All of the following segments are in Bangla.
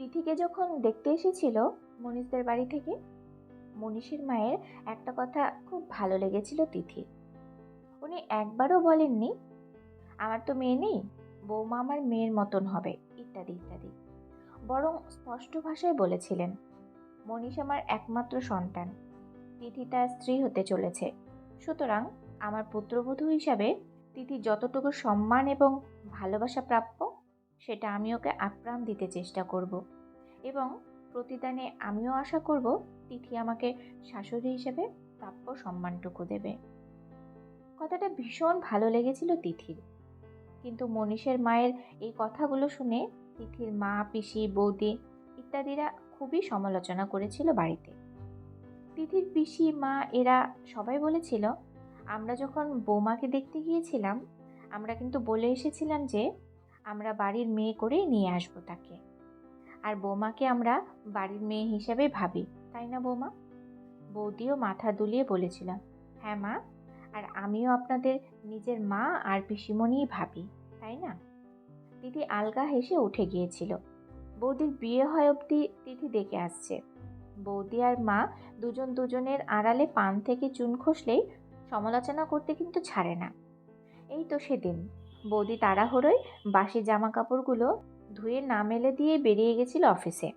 তিথিকে যখন দেখতে এসেছিল মনীষদের বাড়ি থেকে, মনীষের মায়ের একটা কথা খুব ভালো লেগেছিল তিথির। উনি একবারও বলেননি, আমার তো মেয়ে নেই, বৌমা আমার মেয়ের মতন হবে, ইত্যাদি ইত্যাদি। বরং স্পষ্ট ভাষায় বলেছিলেন, মনীষ আমার একমাত্র সন্তান, তিথি তার স্ত্রী হতে চলেছে। সুতরাং আমার পুত্রবধূ হিসাবে তিথি যতটুকু সম্মান এবং ভালোবাসা প্রাপ্য সেটা আমি ওকে আপ্রাণ দিতে চেষ্টা করব। এবং প্রতিদানে আমিও আশা করব তিথি আমাকে শাশুড়ি হিসেবে প্রাপ্য সম্মানটুকু দেবে। কথাটা ভীষণ ভালো লেগেছিল তিথির। কিন্তু মনীষের মায়ের এই কথাগুলো শুনে তিথির মা, পিসি, বৌদি ইত্যাদিরা খুবই সমালোচনা করেছিল বাড়িতে। তিথির পিসি, মা এরা সবাই বলেছিল, আমরা যখন বৌমাকে দেখতে গিয়েছিলাম, আমরা কিন্তু বলে এসেছিলাম যে আমরা বাড়ির মেয়ে করেই নিয়ে আসব তাকে। আর বৌমাকে আমরা বাড়ির মেয়ে হিসেবে ভাবি, তাই না বৌমা? বৌদিও মাথা দুলিয়ে বলেছিলাম হ্যাঁ মা, আর আমিও আপনাদের নিজের মা আর পিসিমণিই ভাবি, তাই না? তিথি আলগা হেসে উঠে গিয়েছিল। বৌদির বিয়ে হয় অবধি তিথি দেখে আসছে। বৌদি আর মা দুজন দুজনের আড়ালে পান থেকে চুন খসলেই সমালোচনা করতে কিন্তু ছাড়ে না। এই তো সেদিন। বৌদি তাড়াহুড়োয় বাসি জামা কাপড়গুলো ধুয়ে না মেলে দিয়ে বেরিয়ে গেছিল অফিসে।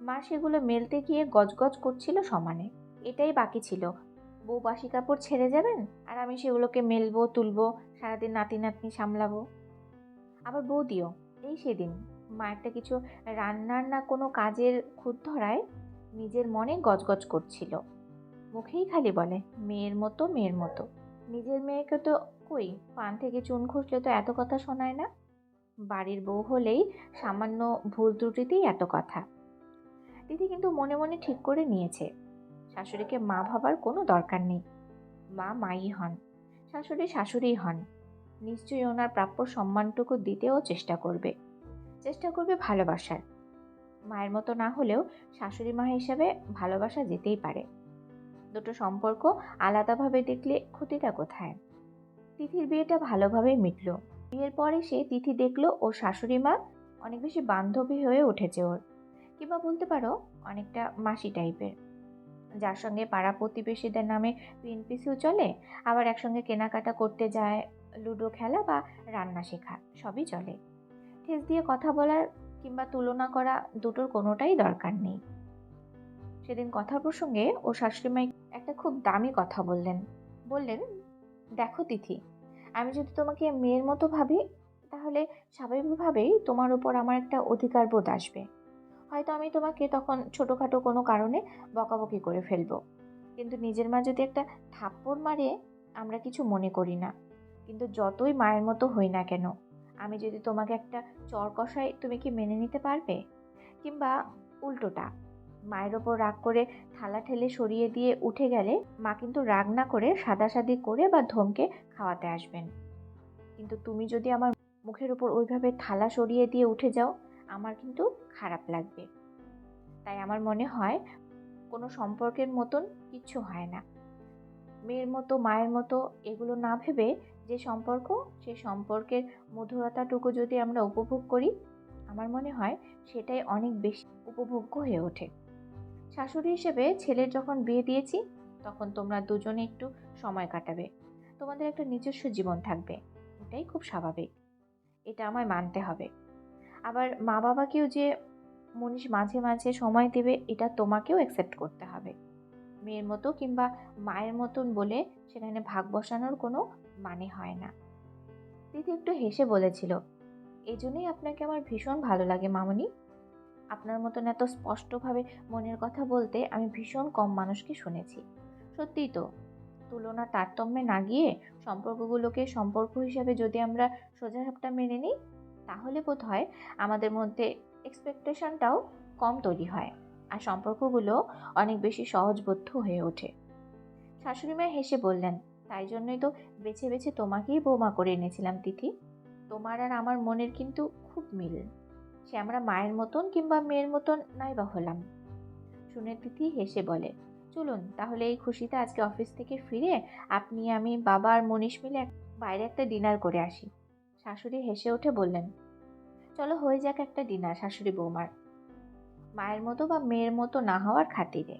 মা সেগুলো মেলতে গিয়ে গজগজ করছিল সমানে। এটাই বাকি ছিল। বউ বাসি কাপড় ছেড়ে যাবেন? আর আমি সেগুলোকে মেলবো, তুলবো, সারাদিন নাতি নাতনি সামলাবো। আবার বৌদিও, এই সেদিন মা একটা কিছু রান্নার না কোনো কাজের খুদ ধরায় নিজের মনে গজগজ করছিল। মুখেই খালি বলে, মেয়ের মতো মেয়ের মতো। নিজের মেয়েকে তো কই? পান থেকে চুন খসলে তো এত কথা শোনায় না। বাড়ির বউ হলেই সামান্য ভুল ত্রুটিতেই এত কথা। দিদি কিন্তু মনে মনে ঠিক করে নিয়েছে। শাশুড়িকে মা ভাবার কোনো দরকার নেই। মা মাই হন। শাশুড়ি শাশুড়িই হন। নিশ্চয়ই ওনার প্রাপ্য সম্মানটুকু দিতেও চেষ্টা করবে। চেষ্টা করবে ভালোবাসার। মায়ের মতো না হলেও শাশুড়ি মা হিসাবে ভালোবাসা যেতেই পারে। দুটো সম্পর্ক আলাদাভাবে দেখলে ক্ষতিটা কোথায়? তিথির বিয়েটা ভালোভাবেই মিটল। বিয়ের পরে সে তিথি দেখল ওর শাশুড়ি মা অনেক বেশি বান্ধবী হয়ে উঠেছে ওর। কিংবা বলতে পারো অনেকটা মাসি টাইপের। যার সঙ্গে পাড়া প্রতিবেশীদের নামে পিএনপিসিও চলে, আবার একসঙ্গে কেনাকাটা করতে যায়, লুডো খেলা বা রান্না শেখা, সবই চলে। ঠেস দিয়ে কথা বলার কিংবা তুলনা করা দুটোর কোনোটাই দরকার নেই। সেদিন কথা প্রসঙ্গে ও শাশুড়িমাই একটা খুব দামি কথা বললেন। বললেন দেখো তিথি, আমি যদি তোমাকে মেয়ের মতো ভাবি, তাহলে স্বাভাবিকভাবেই তোমার উপর আমার একটা অধিকার বোধ আসবে। হয়তো আমি তোমাকে তখন ছোটোখাটো কোনো কারণে বকাবকি করে ফেলব। কিন্তু নিজের মা যদি একটা থাপ্পড় মারে, আমরা কিছু মনে করি না। কিন্তু যতই মায়ের মতো হই না কেন, আমি যদি তোমাকে একটা চর কষাই তুমি কি মেনে নিতে পারবে? কিংবা উল্টোটা মায়ের ওপর রাগ করে থালা ঠেলে সরিয়ে দিয়ে উঠে গেলে মা কিন্তু রাগ না করে সাদাসাদি করে বা ধমকে খাওয়াতে আসবেন। কিন্তু তুমি যদি আমার মুখের ওপর ওইভাবে থালা সরিয়ে দিয়ে উঠে যাও, আমার কিন্তু খারাপ লাগবে। তাই আমার মনে হয় কোনো সম্পর্কের মতন কিচ্ছু হয় না। মেয়ের মতো, মায়ের মতো এগুলো না ভেবে যে সম্পর্ক, সে সম্পর্কের মধুরতাটুকু যদি আমরা উপভোগ করি, আমার মনে হয় সেটাই অনেক বেশি উপভোগ্য হয়ে ওঠে। শাশুড়ি হিসেবে ছেলের যখন বিয়ে দিয়েছি, তখন তোমরা দুজনে একটু সময় কাটাবে। তোমাদের একটা নিজস্ব জীবন থাকবে। এটাই খুব স্বাভাবিক। এটা আমায় মানতে হবে। আবার মা বাবাকেও যে মনীষ মাঝে মাঝে সময় দেবে, এটা তোমাকেও অ্যাকসেপ্ট করতে হবে। মেয়ের মতো কিংবা মায়ের মতন বলে সেখানে ভাগ বসানোর কোনো মানে হয় না। দিদি একটু হেসে বলেছিল এই জন্যই আপনাকে আমার ভীষণ ভালো লাগে মামনি। আপনার মতন এত স্পষ্টভাবে মনের কথা বলতে আমি ভীষণ কম মানুষকে শুনেছি। সত্যিই তো, তুলনা তারতম্যে না গিয়ে সম্পর্কগুলোকে সম্পর্ক হিসাবে যদি আমরা সোজাসাপটা মেনে নিই, তাহলে বোধ হয় আমাদের মধ্যে এক্সপেকটেশনটাও কম তৈরি হয় আর সম্পর্কগুলো অনেক বেশি সহজবোধ্য হয়ে ওঠে। শাশুড়ি মা হেসে বললেন, তাই জন্যই তো বেছে বেছে তোমাকেই বৌমা করে এনেছিলাম, তিথি। তোমার আর আমার মনের কিন্তু খুব মিল। সে আমরা মায়ের মতন কিংবা মেয়ের মতন নাই বা হলাম। শুনে তিথি হেসে বলে, চলুন, তাহলে এই খুশিতে আজকে অফিস থেকে ফিরে আপনি, আমি, বাবা আর মনীষ মিলে বাইরে একটা ডিনার করে আসি। শাশুড়ি হেসে উঠে বললেন, চলো হয়ে যাক একটা ডিনার, শাশুড়ি বৌমার। মায়ের মতো বা মেয়ের মতো না হওয়ার খাতিরে।